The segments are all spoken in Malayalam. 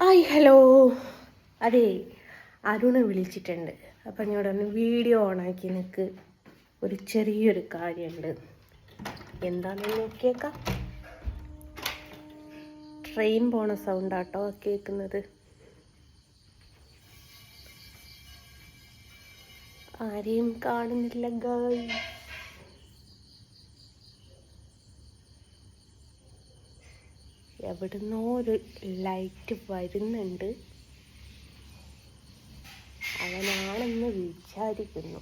Hi hello. അതെ അരുണ് വിളിച്ചിട്ടുണ്ട്. അപ്പം ഞാൻ ഒന്ന് വീഡിയോ ഓണാക്കി നിൽക്ക് ഒരു ചെറിയൊരു കാര്യമുണ്ട്. എന്താണെന്ന് നോക്കിയേക്കാം. ട്രെയിൻ പോണ സൗണ്ടാട്ടോ കേൾക്കുന്നത് ആരെയും കാണുന്നില്ല ഗായ് എവിടുന്നോ ഒരു ലൈറ്റ് വരുന്നുണ്ട്. അവനാണെന്ന് വിചാരിക്കുന്നു.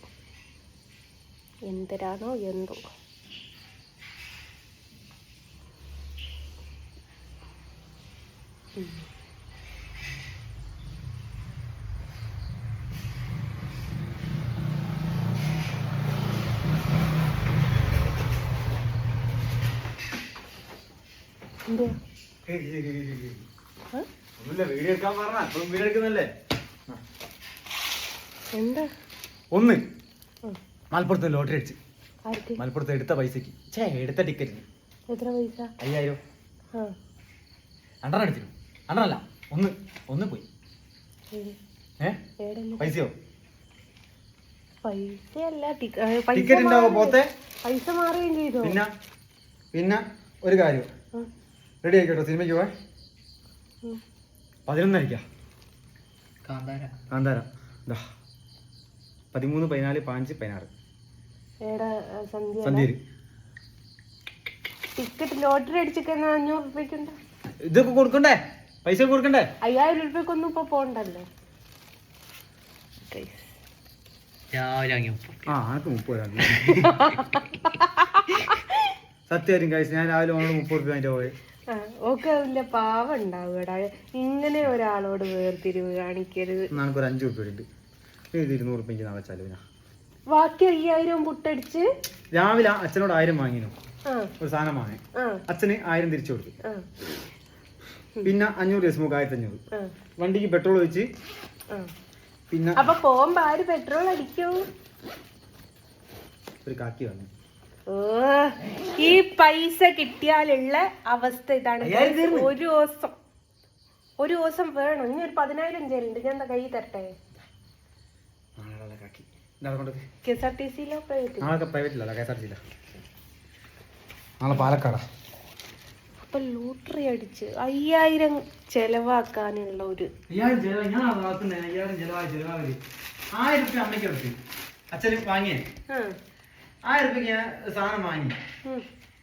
എന്തരാണോ എന്തോ. ഉം. എന്താ? ഒന്ന്. മലപ്പുറത്ത് ലോട്ടറി അടിച്ച്. മലപ്പുറത്ത് എടുത്ത പൈസക്ക്. ചേ എടുത്ത ടിക്കറ്റിന് എത്ര പൈസ? അയ്യായിരം. രണ്ടെണ്ണം അടിച്ചിരുന്നു. രണ്ടെണ്ണല്ല ഒന്ന്. ഒന്ന് പോയി. ഏ? പൈസയോ? ടിക്കറ്റ് ഉണ്ടാവോ പോത്തെ? പൈസ മാറുകയും ചെയ്തു? പിന്നെ? പിന്നെ ഒരു കാര്യം. റെഡി ആയിക്കോട്ടോ സിനിമയ്ക്ക് പോവാ. ഉം. പതിനൊന്നരയ്ക്കാ. കാന്താര. ദാ. പതിമൂന്ന് പതിനാല് പതിനഞ്ച് പതിനാറ്. സന്ധ്യ സന്ധ്യയിൽ ടിക്കറ്റ് ലോട്ടറി അടിച്ചിക്കുന്ന അഞ്ഞൂറ് രൂപയ്ക്കുണ്ട്. ഇതൊക്കെ കൊടുക്കണ്ടേ? പൈസ കൊടുക്കണ്ടേ? അയ്യായിരം രൂപയ്ക്കൊന്നും ഇപ്പൊ പോണ്ടല്ലോ. Guys. ആ ആർക്ക് മുപ്പത് സത്യമായിട്ടും കഴിച്ച് ഞാൻ രാവിലെ ഓണോട് മുപ്പത് രൂപ പോയി. ഓക്കെ അതിന്റെ പാവം ഉണ്ടാവുകടാ. ഇങ്ങനെ ഒരാളോട് വേർതിരിവ് കാണിക്കരുത്. ഒരു അഞ്ച് ഇത് ഇരുന്നൂറ് നാളെ ചെലവിനാ. ബാക്കി അയ്യായിരം പുട്ടടിച്ച്? രാവിലെ അച്ഛനോട് ആയിരം വാങ്ങിനു. ഒരു സാധനം വാങ്ങി. അച്ഛന് ആയിരം തിരിച്ചു കൊടുത്തു. പിന്നെ അഞ്ഞൂറ് ദിവസം മുഖം ആയിരത്തി അഞ്ഞൂറ് വണ്ടിക്ക് പെട്രോൾ ഒഴിച്ച് പിന്നെ അപ്പൊ പോകുമ്പോ ആര് പെട്രോൾ അടിക്കൂ? ഒരു കാക്കി വാങ്ങി ഓ ഈ പൈസ കിട്ടിയാലുള്ള അവസ്ഥ ഇതാണ്. ഒരു ദിവസം. ഒരു ദിവസം വേണം. ഇനി ഒരു പതിനായിരം ചേരുന്നുണ്ട് ഞാൻ എന്താ കൈ തരട്ടെ? നാളെ കെ എസ് ആർ ടി സിയിലോ പാലക്കാടാ. അപ്പൊ ലോട്ടറി അടിച്ച് അയ്യായിരം ചെലവാക്കാനുള്ള ഒരു അയ്യായിരം അയ്യായിരം ആയിരം അമ്മയ്ക്ക് അച്ഛന് വാങ്ങിയേ. ആയിരം റുപ്യക്ക് ഞാൻ സാധനം വാങ്ങി.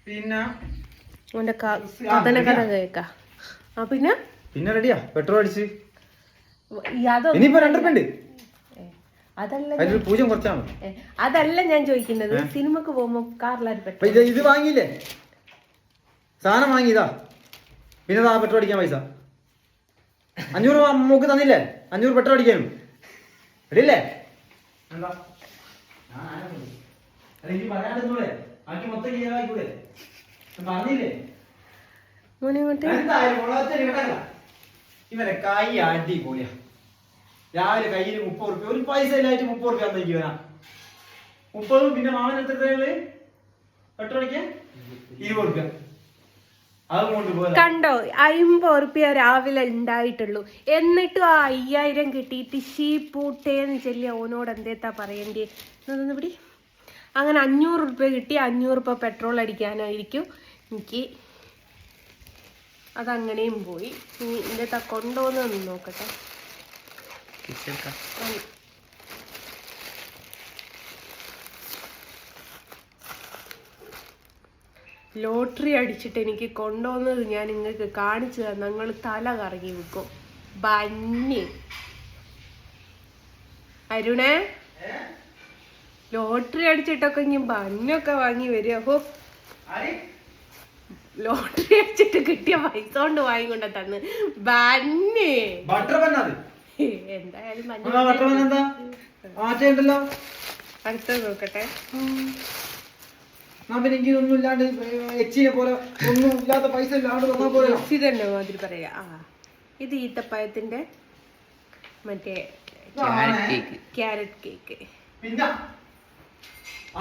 പിന്നെ അവന്റെ ക- കഥന കഥ കേക്കാം. ആ പിന്നെ? പിന്നെ റെഡിയാ. പെട്രോൾ അടിച്ച്. ഇനിയിപ്പോ രണ്ട് ഉണ്ട്. അതല്ല അതല്ല ഞാൻ ചോദിക്കുന്നത്. സിനിമക്ക് പോകുമ്പോ പെട്രോൾ ഇത് ഇത് വാങ്ങിയില്ലേ? സാധനം വാങ്ങിയതാ പിന്നെ പെട്രോൾ അടിക്കാൻ പൈസ. അഞ്ഞൂറ് രൂപ മൂക്ക് തന്നില്ലേ? അഞ്ഞൂറ് പെട്രോൾ അടിക്കാനും. റെഡിയല്ലേ? എന്താ? ബാക്കി മൊത്തം ക്ലിയറായിക്കൂടെ? പറഞ്ഞില്ലേ? എന്തായാലും കേട്ടല്ല. ഇവരെ കൈ അടിപൊളിയാ. രാവിലെ കയ്യിൽ മുപ്പത് റുപ്യ ഒരു പൈസ ഇല്ലായിട്ട് മുപ്പത് റുപ്യ തന്നിരിക്കുവാ മുപ്പതും പിന്നെ മാമൻ എത്ര രൂപയുള്ളു പെട്രോൾ അടിക്കാൻ? ഇരുപത് റുപ്യ. കൊണ്ട് അയിമ്പത് റുപ്യ രാവിലെ ഉണ്ടായിട്ടുള്ളൂ എന്നിട്ടും ആ അയ്യായിരം കിട്ടിയിട്ട് ഷീ പൂട്ടേന്ന് ചൊല്ലി ഓനോട് എന്തേത്താ പറയേണ്ടി എന്നൊന്ന് പിടി. അങ്ങനെ അഞ്ഞൂറ് ഉറുപ്പ്യ കിട്ടി അഞ്ഞൂറ് രൂപ പെട്രോൾ അടിക്കാനായിരിക്കും. എനിക്ക് അതങ്ങനെയും പോയി. ഇനി എന്റെ തക്കൊണ്ടോന്ന് ഒന്ന് നോക്കട്ടെ. ലോട്ടറി അടിച്ചിട്ട് എനിക്ക് കൊണ്ടുവന്നത് ഞാൻ നിങ്ങൾക്ക് കാണിച്ചു തന്നെ നിങ്ങൾ തല കറങ്ങി വെക്കും. ബന്നി. അരുണേ. ലോട്ടറി അടിച്ചിട്ടൊക്കെ ഇനി ബന്നൊക്കെ വാങ്ങി വരിക. ഹോ. ലോട്ടറി അടിച്ചിട്ട് കിട്ടിയ പൈസ കൊണ്ട് വാങ്ങിക്കൊണ്ട തന്ന്. ബന്നേ. എന്തായാലും നോക്കട്ടെ. എനിക്ക് ഒന്നും ഇല്ലാണ്ട് എച്ചിനെ പോലെ ഒന്നും ഇല്ലാത്ത പൈസ ഇല്ലാണ്ട് തന്നാ പോലെ ഇത് തന്നെ മാതിരി പറയാ. ആ ഇത് ഈത്തപ്പഴത്തിന്റെ മറ്റേ ക്യാരറ്റ് കേക്ക്. പിന്നെ?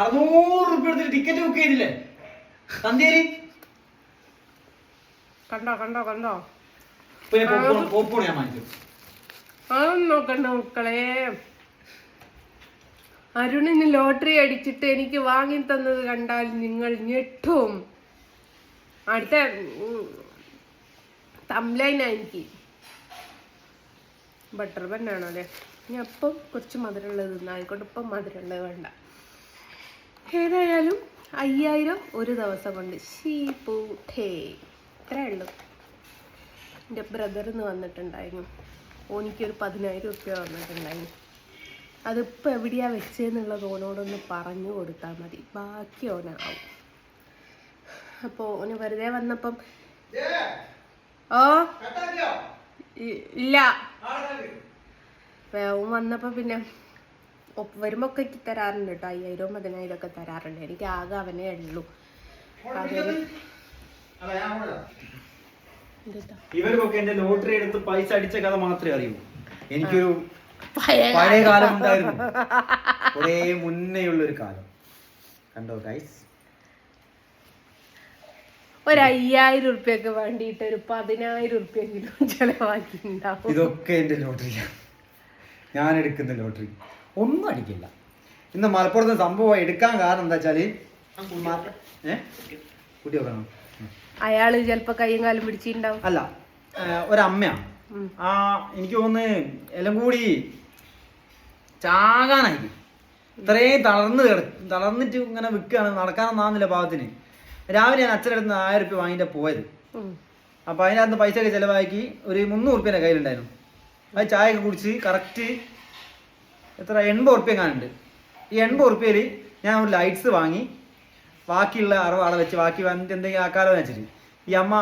അറുന്നൂറ് റുപ്യ എടുത്തിട്ട് ടിക്കറ്റ് ബുക്ക് ചെയ്തില്ലേ? തന്തേരി. കണ്ടോ കണ്ടോ കണ്ടോ? പിന്നെ പോപ്കോൺ പോപ്കോൺ ഞാൻ വാങ്ങിക്കും. അതൊന്നും നോക്കണ്ട മക്കളെ. അരുണിന് ലോട്ടറി അടിച്ചിട്ട് എനിക്ക് വാങ്ങി തന്നത് കണ്ടാൽ നിങ്ങൾ ഞെട്ടും. അടുത്ത തംലൈനാ എനിക്ക്. ബട്ടർ ബന്നാണോ അല്ലേ? ഇനി അപ്പം കുറച്ച് മധുരമുള്ളത് തിന്നായിക്കോട്ടെ ഇപ്പം മധുരമുള്ളത് വേണ്ട. ഏതായാലും അയ്യായിരം ഒരു ദിവസം കൊണ്ട് ഷീപ്പൂട്ടേ ഇത്രേ ഉള്ളൂ. എന്റെ ബ്രദറിന്ന് വന്നിട്ടുണ്ടായിരുന്നു. ഓനിക്കൊരു പതിനായിരം ഉറുപ്പ്യ വന്നിട്ടുണ്ടായിരുന്നു. അതിപ്പോൾ എവിടെയാ വെച്ചതെന്നുള്ളത് ഓനോടൊന്ന് പറഞ്ഞു കൊടുത്താൽ മതി. ബാക്കി ഓനാവും. അപ്പോൾ ഓന് വെറുതെ വന്നപ്പം ഓ? ഇല്ല. ഓൻ വന്നപ്പോൾ പിന്നെ വരുമ്പോൾ ഒക്കെ എനിക്ക് തരാറുണ്ട് കേട്ടോ അയ്യായിരവും പതിനായിരം ഒക്കെ തരാറുണ്ട്. എനിക്ക് ആകെ അവനെ ഉള്ളൂ. ഇവർക്കൊക്കെ എന്റെ ലോട്ടറി എടുത്ത് പൈസ അടിച്ച കഥ മാത്രമേ അറിയൂ. എനിക്കൊരു പഴയ കാലം. ഉണ്ടായിരുന്നു. കുറേ മുന്നേയുള്ള ഒരു കാലം. കണ്ടോ ഗൈസ് ഒരു അയ്യായിരം ഉറുപ്പ്യക്ക് വേണ്ടിയിട്ട് ഒരു പതിനായിരം ഉറുപ്പ്യെങ്കിലും ചെലവാക്കിണ്ടാവും ഇതൊക്കെ എന്റെ ലോട്ടറിയാണ് ഞാൻ എടുക്കുന്ന ലോട്ടറി. ഒന്നും അടിക്കില്ല. ഇന്ന് മലപ്പുറത്ത് സംഭവം എടുക്കാൻ കാരണം എന്താ ഏ? കുട്ടി നോക്കണം അയാൾ ചിലപ്പോ കൈയും കാലും പിടിച്ചിട്ടുണ്ടാവും. അല്ല ഒരമ്മയാണ് ആ എനിക്ക് തോന്നുന്നു എല്ലാം കൂടി ചാകാനായി ഇത്രയും തളർന്ന് കിട തളർന്നിട്ട് ഇങ്ങനെ വിൽക്കുകയാണ് നടക്കാനൊന്നാന്നില്ല പാവത്തിന്. രാവിലെ ഞാൻ അച്ഛനടുത്ത് അടുത്ത് ആയിരം റുപ്യ വാങ്ങിയിട്ട് പോയത്. അപ്പൊ അപ്പോൾ അതിനകത്ത് പൈസ ഒക്കെ ചിലവാക്കി ഒരു മുന്നൂറ് റുപ്യന്റെ കയ്യിലുണ്ടായിരുന്നു. അത് ചായ ഒക്കെ കുടിച്ച് കറക്റ്റ് എത്ര? എൺപത് ഉറുപ്പ്യ കാണുന്നുണ്ട് ഈ എൺപത് ഉറുപ്പ്യയിൽ ഞാൻ ഒരു ലൈറ്റ്സ് വാങ്ങി. ബാക്കിയുള്ള അറിവ് ആളെ വെച്ച് ബാക്കി വന്നിട്ട് എന്തെങ്കിലും ആക്കാലോ വെച്ചിട്ട്. ഈ അമ്മ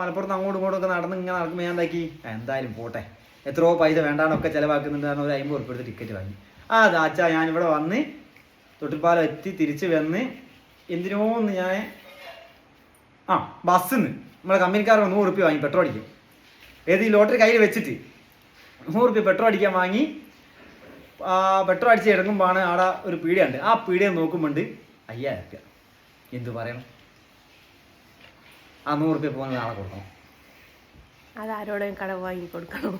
മലപ്പുറത്ത് അങ്ങോട്ടും ഇങ്ങോട്ടും ഒക്കെ നടന്ന് ഇങ്ങനെ നടക്കുമ്പോൾ ഞാൻ എന്താക്കി? എന്തായാലും പോട്ടെ. എത്രയോ പൈസ വേണ്ടാന്നൊക്കെ ചിലവാക്കുന്നുണ്ട്. കാരണം ഒരു അമ്പത് ഉറുപ്പ് എടുത്ത് ടിക്കറ്റ് വാങ്ങി. ആ ദാച്ചാ ഞാനിവിടെ വന്ന് തൊട്ടിൽപ്പാലം എത്തി തിരിച്ച് വന്ന് എന്തിനോന്ന് ഞാൻ ആ ബസ്സിന്ന്. നമ്മളെ കമ്പനിക്കാരൻ നൂറ് ഉറുപ്പ്യ വാങ്ങി പെട്രോൾ അടിക്കും ഏത് ഈ ലോട്ടറി കയ്യിൽ വെച്ചിട്ട് നൂറ് ഉറുപ്പ്യ പെട്രോൾ അടിക്കാൻ വാങ്ങി. പെട്രോൾ അടിച്ച് ഇറങ്ങുമ്പോഴാണ് അവിടെ ഒരു പീടിയുണ്ട് ആ പീടിയ നോക്കുമ്പോണ്ട് അയ്യായിരം റുപ്യ. എന്തു പറയണം? ആ നൂറ് റുപ്യ പോകുന്ന ആളെ കൊടുക്കണം. അതാരോടും കടം വാങ്ങി കൊടുക്കണം.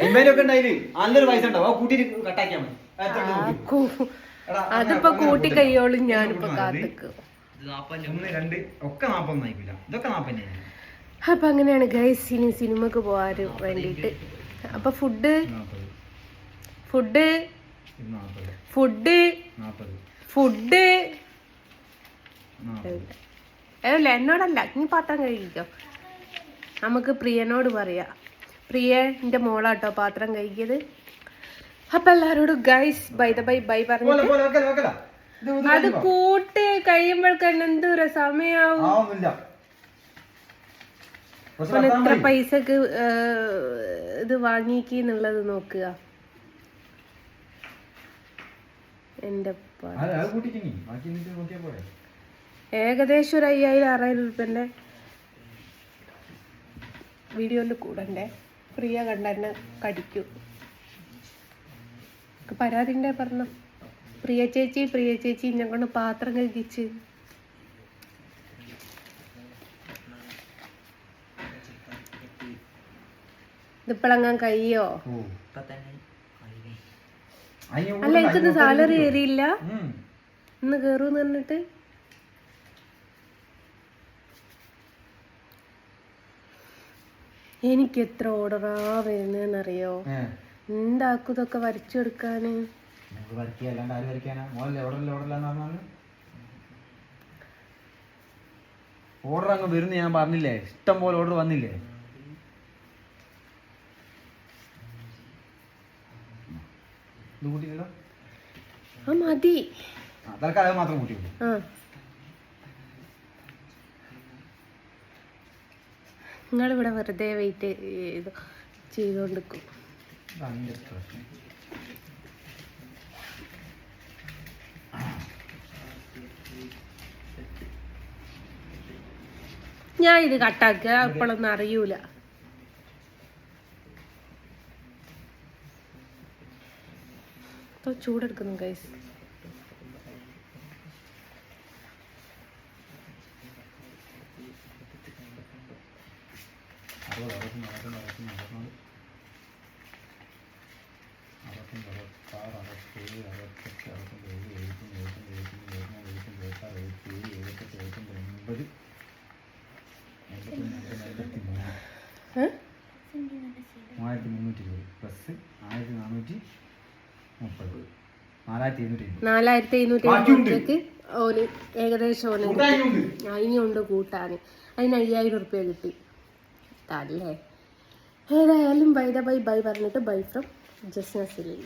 അമ്പതിലൊക്കെ ഉണ്ടായിൽ നല്ലൊരു പൈസ ഉണ്ടാവും. ആ കൂട്ടിയിട്ട് കട്ടാക്കിയാൽ മതി. അതിപ്പോ കൂട്ടി. കയ്യോളും ഞാനിപ്പോ. കാത്തിക്കും. ഒന്ന് രണ്ട്. ഒക്കെ നാൽപ്പതൊന്നും ആയിക്കില്ല ഇതൊക്കെ നാൽപ്പത് അപ്പൊ അങ്ങനെയാണ് ഗൈസ് ഇനി സിനിമക്ക് പോവാറ് വേണ്ടിട്ട് അപ്പൊ ഫുഡ് ഫുഡ് ഫുഡ് ഫുഡ് അല്ല എന്നോടല്ല. നീ പാത്രം കഴിക്കോ നമുക്ക് പ്രിയനോട് പറയാം. പ്രിയ എന്റെ മോളാട്ടോ പാത്രം കഴിക്കിയത് അപ്പൊ എല്ലാരോടും guys by the by bye പറഞ്ഞു അത് കൂട്ട് കഴിയുമ്പോഴേക്കന്നെ എന്തോരം സമയാവും? എത്ര പൈസക്ക് ഇത് വാങ്ങിക്കുന്നുള്ളത് നോക്കുക എന്റെ പ- അത് അത് കൂട്ടിക്കിനി ബാക്കി എന്നിട്ട് നോക്കിയാ ഏകദേശം ഒരു അയ്യായിരം ആറായിരം ഉറുപ്പ്യന്റെ വീഡിയോയിൽ കൂടണ്ടേ. പ്രിയ കണ്ടെന്നെ കടിക്കൂ. പരാതിന്റെ പറഞ്ഞു. പ്രിയ ചേച്ചി പ്രിയ ചേച്ചി എന്നെ കൊണ്ട് പാത്രം കഴിച്ച് ഇതിപ്പോഴങ്ങാൻ കഴിയോ? ഓ. അല്ല എനിക്കൊന്ന് സാലറി കയറിയില്ല. ഇന്ന് കയറൂന്ന് പറഞ്ഞിട്ട്. എനിക്ക് എത്ര ഓർഡറാ വരുന്നറിയോ. എന്താക്കും ഇതൊക്കെ വരച്ചു കൊടുക്കാന് ഓർഡർ അങ്ങ് വരുന്നു ഞാൻ പറഞ്ഞില്ലേ? ഇഷ്ടം പോലെ ഓർഡർ വന്നില്ലേ ഇത് കൂട്ടിയില്ലല്ലോ ആ മതി. ആ തൽക്കാലം അത് മാത്രം കൂട്ടിയുള്ളൂ ആ. നിങ്ങളിവിടെ വെറുതെ വെയിറ്റ് ചെയ്ത് ചെയ്തുകൊണ്ടിരിക്കും ഇതാണ് എന്റെ പ്രശ്നം ഞാൻ ഇത് കട്ടാക്കുക അപ്പോഴൊന്നും അറിയൂല. എൺപത്തി ചൂടെടുക്കുന്നു ഗൈസ് മൂവായിരത്തി മുന്നൂറ്റി ഇരുപത്. പ്ലസ് ആയിരത്തി നാനൂറ്റി മുപ്പത് നാലായിരത്തി എഴുന്നൂറ്റി അമ്പത്. നാലായിരത്തി എഴുന്നൂറ്റി ബാക്കിയുണ്ട്. അമ്പത്തേക്ക് ഓന് ഏകദേശം ഓന് ഇനിയുണ്ട് കൂട്ടാൻ അതിന് അയ്യായിരം ഉറുപ്പ്യ കിട്ടി. അല്ലേ ഏതായാലും ബൈ ദ ബൈ ബൈ പറഞ്ഞിട്ട് ബൈ ഫ്രം ജസ്നസിലേക്ക് സിലി